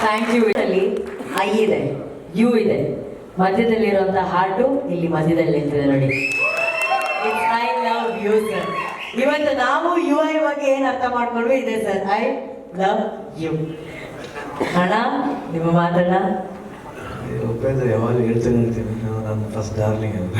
Thank you ಅಲ್ಲಿ I ಇದೆ. U ಇದೆ. ಮಧ್ಯದಲ್ಲಿರುವಂಥ ಹಾರ್ಟು ಇಲ್ಲಿ ಮಧ್ಯದಲ್ಲಿ ನಿಂತಿದೆ ನೋಡಿ. ಐ ಲವ್ ಯು ಸರ್ ಇವತ್ತು ನಾವು ಯು ಐ ಬಗ್ಗೆ ಏನು ಅರ್ಥ ಮಾಡ್ಕೊಂಡ್ವಿ? ಇದೆ ಸರ್ ಐ ಲವ್ ಯು ಹಣ ನಿಮ್ಮ ಮಾತಣ್ಣ ಉಪೇಂದ್ರ ಯಾವಾಗ ಹೇಳ್ತಾನೆ ನಾನು ನನ್ನ ಫಸ್ಟ್ ಡಾರ್ಲಿಂಗ್ ಅಂತ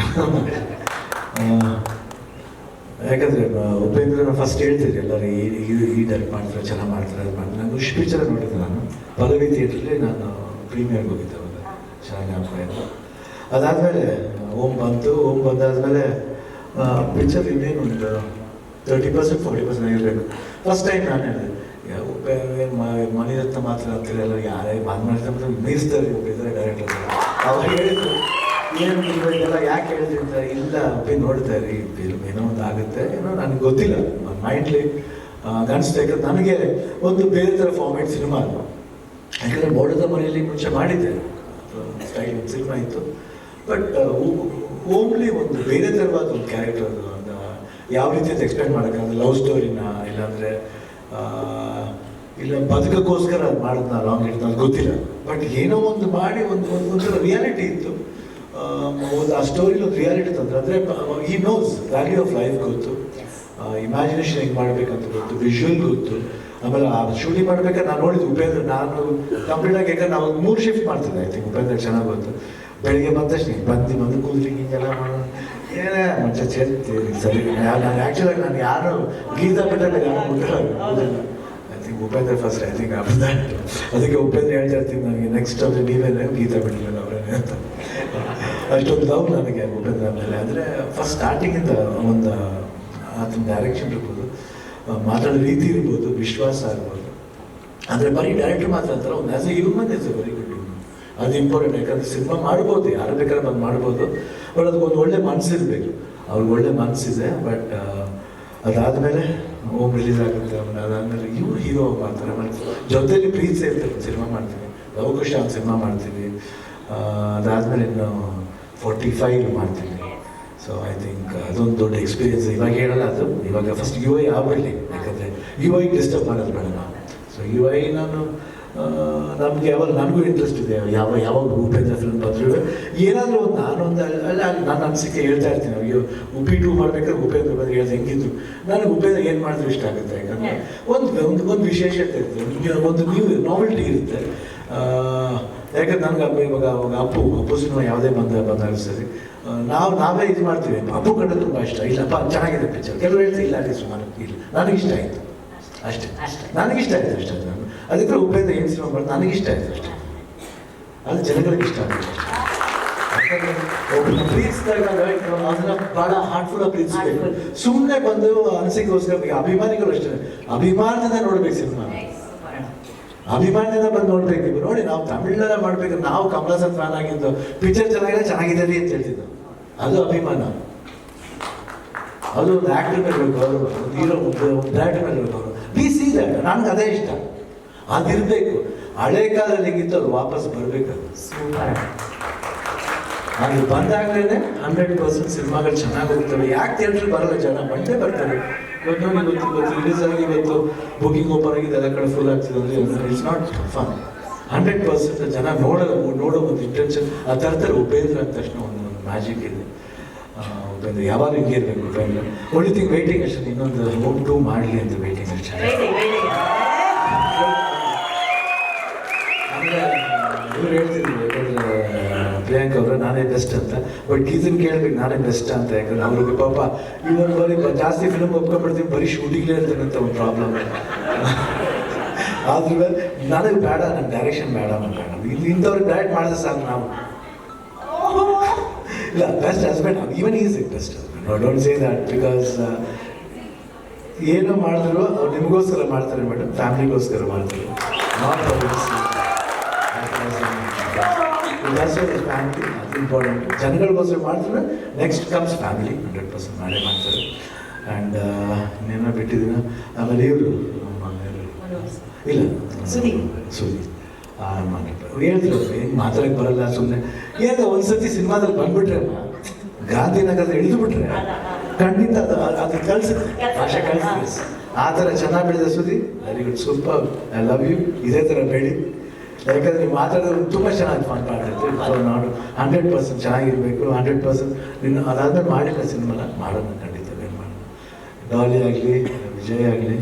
ಯಾಕಂದ್ರೆ ಉಪೇಂದ್ರ ಫಸ್ಟ್ ಹೇಳ್ತಿದ್ರು ಎಲ್ಲರೂ ಈ ಡೈರೆಕ್ಟ್ ಮಾಡ್ತಾರೆ, ಚೆನ್ನಾಗಿ ಮಾಡ್ತಾರೆ ಅದು ಮಾಡ್ತಾರೆ ನಾನು ಖುಷಿ ಪಿಕ್ಚರ್ ನೋಡಿದ್ದೆ ನಾನು. ಪದವಿ ಥಿಯೇಟ್ರಲ್ಲಿ ನಾನು ಪ್ರೀಮಿಯರ್ಗೆ ಹೋಗಿದ್ದೆ ಅವಾಗ ಚೆನ್ನಾಗಿ ಇದೆ ಅದಾದಮೇಲೆ ಓಮ್ ಬಂತು ಓಮ್ ಬಂದಾದಮೇಲೆ ಪಿಕ್ಚರ್ ಇನ್ನೇನು ಒಂದು ತರ್ಟಿ ಪರ್ಸೆಂಟ್ ಫೋರ್ಟಿ ಪರ್ಸೆಂಟ್ ಆಗಿರಬೇಕು. ಫಸ್ಟ್ ಟೈಮ್ ನಾನು ಹೇಳಿದೆ ಹತ್ರ ಮಾತ್ರ ಅಂತಿರಲ್ಲ, ಯಾರೇ ಮಾತು ಮಾಡಿದ್ರೆ ಮೀರಿಸ್ತಾರೆ ಉಪೇಂದ್ರ ಡೈರೆಕ್ಟರ್ ಅವಾಗ ಹೇಳಿದ್ರು ಏನು ಇವರಿಗೆಲ್ಲ ಯಾಕೆ ಅಂತ ಇಲ್ಲ ಅಪ್ಪಿ ನೋಡ್ತಾರೆ ಏನೋ ಒಂದು ಆಗುತ್ತೆ, ಏನೋ ನನಗೆ ಗೊತ್ತಿಲ್ಲ. ಮೈಂಡ್ಲಿ ಅನಿಸ್ತಾ ಯಾಕಂದ್ರೆ ನನಗೆ ಒಂದು ಬೇರೆ ಥರ ಫಾರ್ಮೇಟ್ ಸಿನಿಮಾ ಅದು. ಯಾಕಂದರೆ ಮೋಡದ ಮನೆಯಲ್ಲಿ ಮುಂಚೆ ಮಾಡಿದ್ದೆ. ಸ್ಟೈಲ್ ಒಂದು ಸಿನಿಮಾ ಇತ್ತು. ಬಟ್ ಓಮ್ಲಿ ಒಂದು ಬೇರೆ ಥರವಾದ ಒಂದು ಕ್ಯಾರೆಕ್ಟರ್ ಅದು. ಯಾವ ರೀತಿ ಅದು ಎಕ್ಸ್ಪ್ಲೇನ್ ಮಾಡೋಕ್ಕಾಗಲ್ಲ ಲವ್ ಸ್ಟೋರಿನ ಇಲ್ಲಾಂದರೆ ಇಲ್ಲ, ಬದುಕಕ್ಕೋಸ್ಕರ ಅದು ಮಾಡೋದನ್ನ ಲಾಂಗ್ ಅದು ಗೊತ್ತಿಲ್ಲ. ಬಟ್ ಏನೋ ಒಂದು ಮಾಡಿ ಒಂದು ಒಂದು ರಿಯಾಲಿಟಿ ಇತ್ತು. ಆ, ಒಂದು ಆ ಸ್ಟೋರಿಲಿ ಒಂದು ರಿಯಾಲಿಟಿ ತಂದ್ರೆ ಅಂದರೆ ಈ ನೋಸ್ ವ್ಯಾಲ್ಯೂ ಆಫ್ ಲೈಫ್ ಗೊತ್ತು. ಇಮ್ಯಾಜಿನೇಷನ್ ಹೆಂಗೆ ಮಾಡಬೇಕಂತ ಗೊತ್ತು ವಿಜುವಲ್ ಗೊತ್ತು. ಆಮೇಲೆ ಆ ಶೂಟಿಂಗ್ ಮಾಡ್ಬೇಕಾದ್ರೆ ನಾನು ನೋಡಿದ್ದು ಉಪೇಂದ್ರ ನಾನು ಕಂಪ್ಲೀಟ್ ಆಗಿ ಯಾಕಂದ್ರೆ ನಾವು ಮೂರು ಶಿಫ್ಟ್ ಮಾಡ್ತಿದ್ದೆ ಐ ಥಿಂಕ್ ಉಪೇಂದ್ರ ಚೆನ್ನಾಗಿ ಬಂತು. ಬೆಳಿಗ್ಗೆ ಬಂದ ತಕ್ಷಣ ಬಂದು ಬಂದು ಕೂದ್ರಿ ಹಿಂಗೆಲ್ಲ ಮಾಡೋಣ. ಏನೇ ಮಂಚ ಸೇರ್ತೀವಿ ಸರಿ ನಾನು ಆ್ಯಕ್ಚುಲಾಗಿ ನಾನು ಯಾರು ಗೀತಾ ಬಿಟ್ಟರೆ ಯಾರು I think Upendra first I think of ಅದಕ್ಕೆ ಉಪೇಂದ್ರ ಹೇಳ್ತಾ ಇರ್ತೀನಿ ನನಗೆ ನೆಕ್ಸ್ಟ್ ಅಂದರೆ ನೀವೇನೇ ಗೀತಾ ಬಿಡಲಿಲ್ಲ ಅವರೇನೆ ಅಂತ. ಅಷ್ಟೊಂದು ಲವ್ ನನಗೆ ಉಪೇಂದ್ರ ಮೇಲೆ ಅಂದರೆ ಫಸ್ಟ್ ಸ್ಟಾರ್ಟಿಂಗಿಂದ ಒಂದು ಆತನ ಡೈರೆಕ್ಷನ್ ಇರ್ಬೋದು ಮಾತಾಡೋ ರೀತಿ ಇರ್ಬೋದು, ವಿಶ್ವಾಸ ಆಗ್ಬೋದು ಅಂದರೆ ಬರೀ ಡೈರೆಕ್ಟರ್ ಮಾತ್ರ ಅಂತಾರೆ ಒಂದು as a human is a very good ಅದು ಇಂಪಾರ್ಟೆಂಟ್ ಯಾಕಂದರೆ ಸಿನಿಮಾ ಮಾಡ್ಬೋದು, ಯಾರು ಬೇಕಾದ್ರೆ ಬಂದು ಮಾಡ್ಬೋದು ಬಟ್ ಅದಕ್ಕೊಂದು ಒಳ್ಳೆ ಇರಬೇಕು. ಅವ್ರಿಗೆ ಒಳ್ಳೆ ಮನಸ್ಸಿದೆ ಬಟ್ ಅದಾದಮೇಲೆ ಓಮ್ ರಿಲೀಸ್ ಆಗುತ್ತೆ, ಆಮೇಲೆ ಅದಾದಮೇಲೆ ಇವ್ರು ಹೀರೋ ಮಾಡ್ತಾರೆ ಜೊತೆಲಿ ಪ್ರೀತಿ ಇರ್ತಾರೆ ಸಿನಿಮಾ ಮಾಡ್ತೀನಿ. ಲವಕುಶ ಒಂದು ಸಿನಿಮಾ ಮಾಡ್ತೀನಿ. ಅದಾದಮೇಲೆ ಇನ್ನು ಫೋರ್ಟಿ ಫೈವ್ ಮಾಡ್ತೀನಿ ಸೊ ಐ ಥಿಂಕ್ ಅದೊಂದು ದೊಡ್ಡ ಎಕ್ಸ್ಪೀರಿಯನ್ಸ್ ಇವಾಗ ಹೇಳಲ್ಲ ಅದು. ಇವಾಗ ಫಸ್ಟ್ ಯು ಐ ಆಗಿರಲಿ ಯಾಕಂದರೆ ಯು ಐ ಡಿಸ್ಟರ್ಬ್ ಮಾಡೋದು ಬೇಡ ನಾವು. ಸೊ ಯು ಐ ನಾನು ನಮಗೆ ಯಾವಾಗ ನನಗೂ ಇಂಟ್ರೆಸ್ಟ್ ಇದೆ. ಯಾವ ಯಾವಾಗ ಉಪೇಂದ್ರ ಫಿಲ್ಮ್ ಬಂದರೂ. ಏನಾದರೂ ಒಂದು ನಾನೊಂದು ಅಲ್ಲ ನನ್ನ ಅನಿಸಿಕೆ ಹೇಳ್ತಾ ಇರ್ತೀನಿ. ಅಯ್ಯೋ ಉಪಿ ಟೂ ಮಾಡ್ಬೇಕಾದ್ರೆ ಉಪೇಂದ್ರ ಬಂದು ಹೇಳ್ದೆ. ಹೆಂಗಿದ್ರು? ನನಗೆ ಉಪೇಂದ್ರ ಏನು ಮಾಡಿದ್ರು ಇಷ್ಟ ಆಗುತ್ತೆ? ಯಾಕಂದರೆ ಒಂದು ಒಂದು ಒಂದು ವಿಶೇಷತೆ ಇರುತ್ತೆ. ಒಂದು ನೀವು ನಾವೆಲ್ಟಿ ಇರುತ್ತೆ. ಯಾಕಂದ್ರೆ ನನಗೆ ಅಪ್ಪ ಇವಾಗ ಅವಾಗ ಅಪ್ಪು ಅಪ್ಪು ಸಿನಿಮಾ ಯಾವುದೇ ಬಂದ ಬಂದಾಗ ಸರಿ. ನಾವು ನಾವೇ ಇದು ಮಾಡ್ತೀವಿ. ಅಪ್ಪು ಕಂಡ ತುಂಬ ಇಷ್ಟ. ಇಲ್ಲಪ್ಪ ಚೆನ್ನಾಗಿದೆ ಪಿಕ್ಚರ್ ಕೆಲವರು ಹೇಳ್ತೀವಿ ಇಲ್ಲ ಅಲ್ಲಿ ಸುಮಾರು. ಇಲ್ಲ ನನಗೆ ಇಷ್ಟ ಆಯಿತು. ಅಷ್ಟೇ. ಅಷ್ಟೇ. ನನಗೆ ಇಷ್ಟ ಆಯಿತು ಅಷ್ಟೇ. ನಾನು ಅದಕ್ಕೆ ಉಪೇಂದ್ರ ಏನು ಸಿನಿಮಾ ನನಗೆ ಇಷ್ಟ ಆಯಿತು ಅಷ್ಟೇ. ಅದು ಜನಗಳಿಗೆ ಇಷ್ಟ ಆಗುತ್ತೆ. ಪ್ರೀತಿಸಿದಾಗ ಅದನ್ನ ಬಹಳ ಹಾರ್ಟ್ಫುಲ್ ಆಗಿ ಪ್ರೀತಿಸಬೇಕು. ಸುಮ್ಮನೆ ಬಂದು ಅನಿಸಿಕೋಸ್ಕರ ಅಭಿಮಾನಿಗಳು ಅಷ್ಟೇ. ಅಭಿಮಾನದಿಂದ ನೋಡ್ಬೇಕು ಸಿನಿಮಾ ಅಭಿಮಾನದಿಂದ ಬಂದು ನೋಡ್ಬೇಕು ಇದ್ದೀವಿ ನೋಡಿ ನಾವು ತಮಿಳ್ನಾಡ ಮಾಡ್ಬೇಕು ನಾವು ಕಮಲಾಸನ್ ಫ್ಯಾನ್ ಆಗಿದ್ದು ಪಿಕ್ಚರ್ ಚೆನ್ನಾಗಿದೆ ಚೆನ್ನಾಗಿದೆ ರೀ ಅಂತ ಹೇಳ್ತಿದ್ದು. ಅದು ಅಭಿಮಾನ. ಅದು ಒಂದು ಆಕ್ಟರ್ ಮೇಲೆ ಗೌರವ ಒಂದು ಹೀರೋ ಒಂದು ಡೈರೆಕ್ಟರ್ ಮೇಲೆ ಗೌರವ. ಬಿ ಸಿ ದಟ್ ನನಗೆ ಅದೇ ಇಷ್ಟ. ಅದಿರಬೇಕು. ಹಳೆ ಕಾಲದಲ್ಲಿ ಹೆಂಗಿತ್ತು ಅದು ವಾಪಸ್ ಬರಬೇಕು ಅದು ಬಂದಾಗಲೇ ಹಂಡ್ರೆಡ್ ಪರ್ಸೆಂಟ್ ಸಿನಿಮಾಗಳು ಚೆನ್ನಾಗಿ ಹೋಗ್ತವೆ. ಯಾಕೆ ಥಿಯೇಟ್ರಿಗೆ ಬರಲ್ಲ ಜನ? ಬಂದೇ ಬರ್ತಾರೆ. ಇವತ್ತು ನೋಡಿ ಇವತ್ತು ರಿಲೀಸ್ ಆಗಿ ಇವತ್ತು ಬುಕಿಂಗ್ ಓಪನ್ ಆಗಿದೆ ಎಲ್ಲ ಕಡೆ ಫುಲ್ ಆಗ್ತದೆ ಅಂದರೆ it's not fun hundred percent ಜನ ನೋಡೋ ನೋಡೋ ಒಂದು ಇಂಟೆನ್ಷನ್ ಆ ತರ್ತಾರೆ ಉಪೇಂದ್ರ ಅಂದ ತಕ್ಷಣ ಒಂದು ಮ್ಯಾಜಿಕ್ ಇದೆ. ಉಪೇಂದ್ರ ಯಾವಾಗ ಹಿಂಗೆ ಇರಬೇಕು ಉಪೇಂದ್ರ. ಒಳ್ಳೆ ತಿಂಗ್ ವೇಟಿಂಗ್ ಅಷ್ಟೇ, ಇನ್ನೊಂದು ಹೋಮ್ ಟು ಮಾಡಲಿ ಅಂತ ವೇಟಿಂಗ್ ಅಷ್ಟೇ. ಪ್ರಿಯಾಂಕ್ ಅವರು ನಾನೇ ಬೆಸ್ಟ್ ಅಂತ? ಬಟ್ ಗೀಸನ್ ಕೇಳಬೇಕು, ನಾನೇ ಬೆಸ್ಟ್ ಅಂತ ಯಾಕಂದ್ರೆ ಅವ್ರಿಗೆ ಪಾಪ ಇವನ್ ಬರೀ ಜಾಸ್ತಿ ಫಿಲಮ್ ಒಪ್ಕೊಂಡ್ಬಿಡ್ತೀನಿ, ಬರೀ ಶೂಟಿಂಗ್ಲೇ ಇರ್ತಾನಂತ ಒಂದು ಪ್ರಾಬ್ಲಮ್ ಆದ್ರೂ ನನಗೆ ಬೇಡ ನನ್ನ ಡೈರೆಕ್ಷನ್ ಬೇಡ ಬೇಡ ಇಲ್ಲಿ ಇಂಥವ್ರಿಗೆ ಡೈರೆಕ್ಟ್ ಮಾಡಿದ್ರೆ ಸಾಕು ನಾವು. ಇಲ್ಲ best husband even is it best don't say that because ಏನೋ ಮಾಡಿದ್ರು, ಅವ್ರು ನಿಮಗೋಸ್ಕರ ಮಾಡ್ತಾರೆ ಮೇಡಮ್ ಫ್ಯಾಮಿಲಿಗೋಸ್ಕರ ಮಾಡ್ತಾರೆ. ನಾಟ್ ಫ್ಯಾಮಿಲಿ ಅದು ಇಂಪಾರ್ಟೆಂಟ್ ಜನಗಳಿಗೋಸ್ಕರ ಮಾಡ್ತಾರೆ next comes family hundred percent ಮಾಡೇ ಮಾಡ್ತಾರೆ. ಆ್ಯಂಡ್ ಇನ್ನೇನೋ ಬಿಟ್ಟಿದ್ದೀನ ಆಮೇಲೆ ಇವರು ಇಲ್ಲ. ಸುದಿ. ಸುದಿ ಹೇಳ್ತಿರೋ ಹೆಂಗೆ ಮಾತಾಡಕ್ಕೆ ಬರಲ್ಲ ಸುಮ್ಮನೆ ಏನು ಒಂದ್ಸತಿ ಸಿನಿಮಾದಲ್ಲಿ ಬಂದ್ಬಿಟ್ರೆ ಗಾಂಧಿನಗರದ ಇಳಿದು ಬಿಟ್ರೆ ಖಂಡಿತ ಅದು ಅದು ಕಳ್ಸುತ್ತೆ ಭಾಷೆ ಕಳ್ಸುತ್ತೆ ಆ ಥರ ಚೆನ್ನಾಗಿ ಬೆಳೆದ ಸುದ್ದಿ very good super I love you ಇದೇ ಥರ ಬೆಳಿ. ಯಾಕಂದ್ರೆ ನೀವು ಮಾತಾಡೋದು ತುಂಬ ಚೆನ್ನಾಗಿ ಫನ್ ನಾಡು ಹಂಡ್ರೆಡ್ ಪರ್ಸೆಂಟ್ ಚೆನ್ನಾಗಿರ್ಬೇಕು ಹಂಡ್ರೆಡ್ ಪರ್ಸೆಂಟ್ ನಿನ್ನ ಅದಾದ್ರೂ ಮಾಡಿಲ್ಲ ಸಿನಿಮಾನ ಮಾಡೋಣ ಖಂಡಿತ ಏನು ಮಾಡೋಣ. ಡಾಲಿ ಆಗಲಿ ವಿಜಯ್ ಆಗಲಿ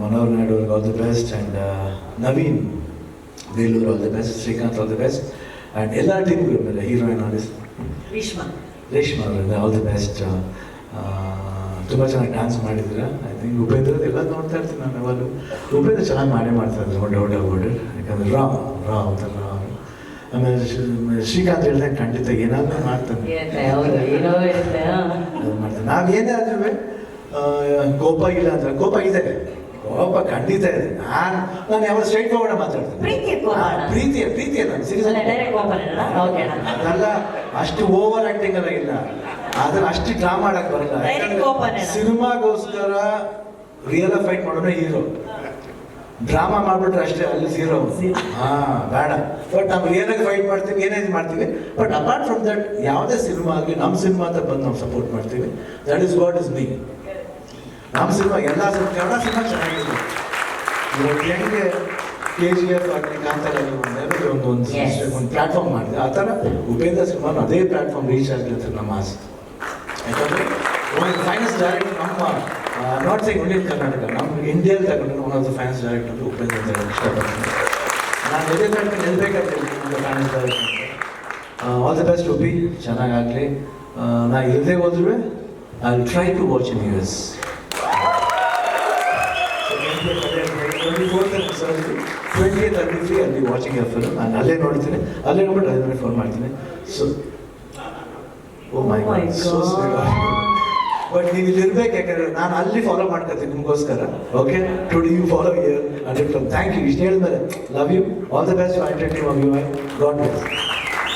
ಮನೋಹರ್ ನಾಯ್ಡು ಅವ್ರಿಗೆ all the best and Naveen Belur all the best Srikanth all the best and ಎಲ್ಲ ಟೀಮ್ಗಳು ಮೇಲೆ ಹೀರೋಯಿನ್ ಆರ್ಟಿಸ್ಟ್ ರೇಷ್ಮಾ ರೇಷ್ಮಾ ಅವರಿಂದ ಆಲ್ ದಿ ಬೆಸ್ಟ್ ತುಂಬ ಚೆನ್ನಾಗಿ ಡ್ಯಾನ್ಸ್ ಮಾಡಿದ್ರೆ. ಐ ಥಿಂಕ್ ಉಪೇಂದ್ರ ಎಲ್ಲ ನೋಡ್ತಾ ಇರ್ತೀನಿ ನಾನು ಯಾವಾಗಲೂ. ಉಪೇಂದ್ರ ಚೆನ್ನಾಗಿ ಮಾಡೇ ಮಾಡ್ತಾ ಇದ್ದಾರೆ ಒಳ್ಳೆ ಒಳ್ಳೆ ಓಡರ್ ಯಾಕಂದ್ರೆ ರಾ ರಾ ಅಂತಲ್ಲ ಅವರು ಆಮೇಲೆ ಶ್ರೀ- ಶ್ರೀಕಾಂತ್ ಹೇಳಿದೆ ಖಂಡಿತ ಏನಾದರೂ ಮಾಡ್ತಾನೆ. ಮಾಡ್ತಾನೆ. ನಾವು ಏನೇ ಆದ್ರೂ ಕೋಪ ಇಲ್ಲ ಅಂದ್ರೆ ಕೋಪ ಇದೆ. ಕೋಪ ಖಂಡಿತ ಇದೆ ನಾನು ನಾನು ಯಾವ ಸ್ಟ್ರೈಟ್ ಫಾರ್ವರ್ಡ್ ಮಾತಾಡ್ತೀನಿ. ಪ್ರೀತಿ ಪ್ರೀತಿ ಪ್ರೀತಿ ಅಲ್ಲ ಸೀರಿಯಸ್ ಅದಲ್ಲ ಅಷ್ಟು ಓವರ್ ಆಕ್ಟಿಂಗ್ ಎಲ್ಲ ಇಲ್ಲ ಆದ್ರೆ ಅಷ್ಟು ಡ್ರಾ ಮಾಡಕ್ ಬರಲ್ಲ. ಸಿನಿಮಾಗೋಸ್ಕರ ರಿಯಲ್ ಫೈಟ್ ಮಾಡೋಣ ಹೀರೋ ಡ್ರಾಮಾ ಮಾಡ್ಬಿಟ್ರೆ ಅಷ್ಟೇ ಅಲ್ಲಿ ಸೀರೋ ಹಾ ಬೇಡ. ಬಟ್ ನಾವು ರಿಯಲ್ ಆಗಿ ಫೈಟ್ ಮಾಡ್ತೀವಿ ಏನೇ ಇದು ಮಾಡ್ತೀವಿ. ಬಟ್ ಅಪಾರ್ಟ್ ಫ್ರಮ್ ದಟ್ ಯಾವುದೇ ಸಿನಿಮಾ ಆಗಲಿ ನಮ್ಮ ಸಿನಿಮಾ ಅಂತ ಬಂದು ನಾವು ಸಪೋರ್ಟ್ ಮಾಡ್ತೀವಿ. That is what is me ನಮ್ಮ ಸಿನಿಮಾ ಎಲ್ಲ ಸಿನಿಮಾ ಕನ್ನಡ ಸಿನಿಮಾ ಚೆನ್ನಾಗಿದೆ ಹೆಂಗೆ ಕೆ ಜಿ ಎಫ್ ಆಗಲಿ ಕಾಂತಾರ ಆಗಲಿ ಒಂದು ಒಂದು ಒಂದು ಪ್ಲಾಟ್ಫಾರ್ಮ್ ಮಾಡಿದೆ. ಆ ಥರ ಉಪೇಂದ್ರ ಸಿನಿಮಾನ ಅದೇ ಪ್ಲಾಟ್ಫಾರ್ಮ್ ರೀಚ್ ಆಗಲಿ ಅಂತ ನಮ್ಮ ಆಸೆ. ಯಾಕಂದರೆ ಒನ್ ಫೈನಾನ್ಸ್ ಡೈರೆಕ್ಟರ್ ನಮ್ಮ ನಾಟ್ ಸೈಕ್ ಇಂಡಿಯನ್ ಕರ್ನಾಟಕ ನಮ್ಮ ಇಂಡಿಯಲ್ಲಿ ತಗೊಂಡು one of the finance director Upendra ಅಂತ ಇಷ್ಟಪಡ್ತೀನಿ. ನಾನು ಎದೆ ತನಕ ನಿಲ್ಬೇಕಾದ್ರೆ finance director all the best Uppi ಚೆನ್ನಾಗಾಗಲಿ ನಾ ಇಲ್ಲದೆ ಹೋದ್ರೂ I try to watch in U S twenty thirty three ಅಲ್ಲಿ ವಾಚಿಂಗ್ ಎ ಫಿಲ್ಮ್ ನಾನು ಅಲ್ಲೇ ನೋಡ್ತೀನಿ ಅಲ್ಲೇ ನೋಡ್ಬಿಟ್ಟು ಅದೇ ಫೋನ್ ಮಾಡ್ತೀನಿ so oh my god so. But ನೀವು ಇಲ್ಲಿ ಇರ್ಬೇಕು ಯಾಕಂದ್ರೆ ನಾನು ಅಲ್ಲಿ ಫಾಲೋ ಮಾಡ್ಕೊತೀನಿ ನಿಮಗೋಸ್ಕರ okay to the you follow year hundred thank you ಇಷ್ಟು ಹೇಳಿದ್ಮೇಲೆ love you all the best for entertain you I God bless